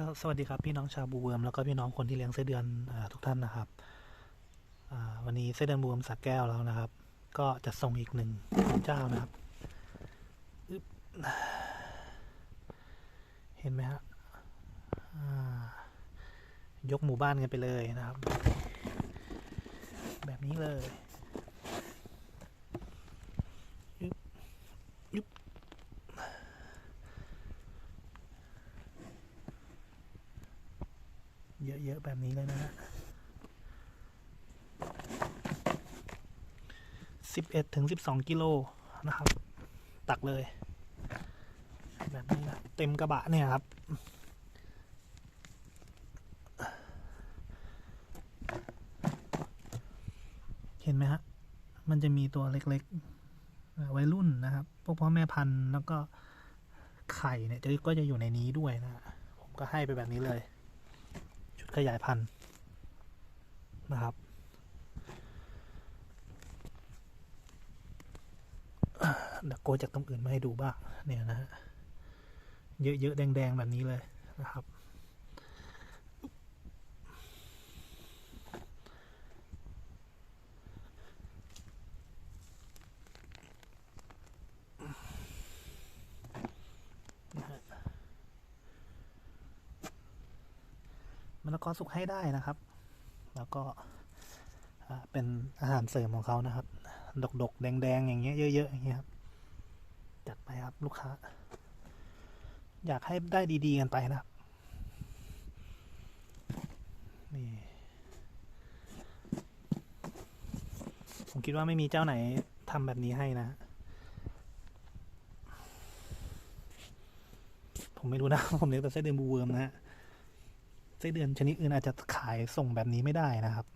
ก็สวัสดีครับพี่น้องชาวบูเวิร์มแล้วก็พี่น้องคนที่เลี้ยงไส้เดือนอทุกท่านนะครับวันนี้ไส้เดือนบูเวิร์มสักแก้วแล้วนะครับ ก็จะส่งอีกหนึ่งเจ้านะครับเห็นไหมฮะยกหมู่บ้านกันไปเลยนะครับ แบบนี้เลยอึ๊บอึ๊บ เยอะๆแบบนี้เลยนะฮะสิบเอ็ดถึงสิบสองกิโลนะครับ ตักเลย แบบนี้นะเต็มกระบะเนี่ยครับเห็นไหมฮะ มันจะมีตัวเล็กๆ วัยรุ่นนะครับ พวกพ่อแม่พันธุ์แล้วก็ไข่เนี่ยก็จะอยู่ในนี้ด้วยนะฮะผมก็ให้ไปแบบนี้เลย ขยายพันธุ์นะครับเดี๋ยวโกจากตรงอื่นมาให้ดูบ้างเนี่ยนะฮะเยอะๆแดงๆแบบนี้เลยนะครับ มะละกอสุกให้ได้นะครับ แล้วก็เป็นอาหารเสริมของเขานะครับ ดกๆ แดงๆ อย่างเงี้ยเยอะๆ อย่างเงี้ยครับจัดไปครับลูกค้า อยากให้ได้ดีๆ กันไปนะครับ นี่ผมคิดว่าไม่มีเจ้าไหนทำแบบนี้ให้นะ ผมไม่รู้นะ ผมเลี้ยงแต่ไส้เดือนบูเวิร์มนะฮะ ส้เดือนชนิดอื่นอาจจะขายส่งแบบนี้ไม่ได้นะครับ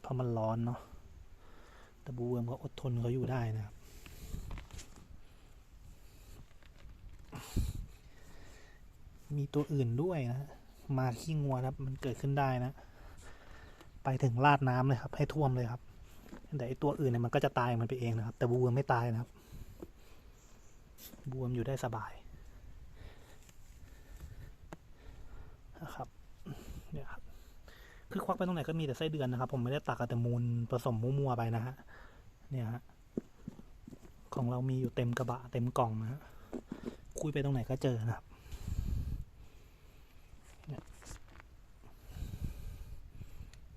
เพราะมันร้อนเนาะแต่บูเวิร์มก็อดทนเขาอยู่ได้นะครับ มีตัวอื่นด้วยนะ มาขี้งัวครับ มันเกิดขึ้นได้นะ ไปถึงลาดน้ำเลยครับ ให้ท่วมเลยครับ แต่ไอตัวอื่นเนี่ยมันก็จะตายมันไปเองนะครับ แต่บูเวิร์มไม่ตายนะครับ บูเวิร์มอยู่ได้สบาย นะครับ เนี่ยครับคือควักไปตรงไหนก็มีแต่ไส้เดือนนะครับ ผมไม่ได้ตักแต่มูลผสมมั่วๆไปนะฮะเนี่ยฮะของเรามีอยู่เต็มกระบะเต็มกล่องนะฮะคุยไปตรงไหนก็เจอนะครับ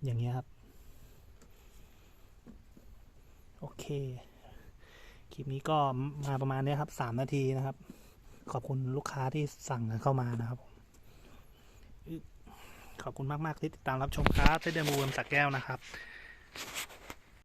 อย่างเงี้ยครับ โอเค คลิปนี้ก็มาประมาณนี้ครับสามนาทีนะครับ ขอบคุณลูกค้าที่สั่งเข้ามานะครับ ขอบคุณมากๆที่ติดตามรับชมครับเส้เดมูมสักแก้วนะครับ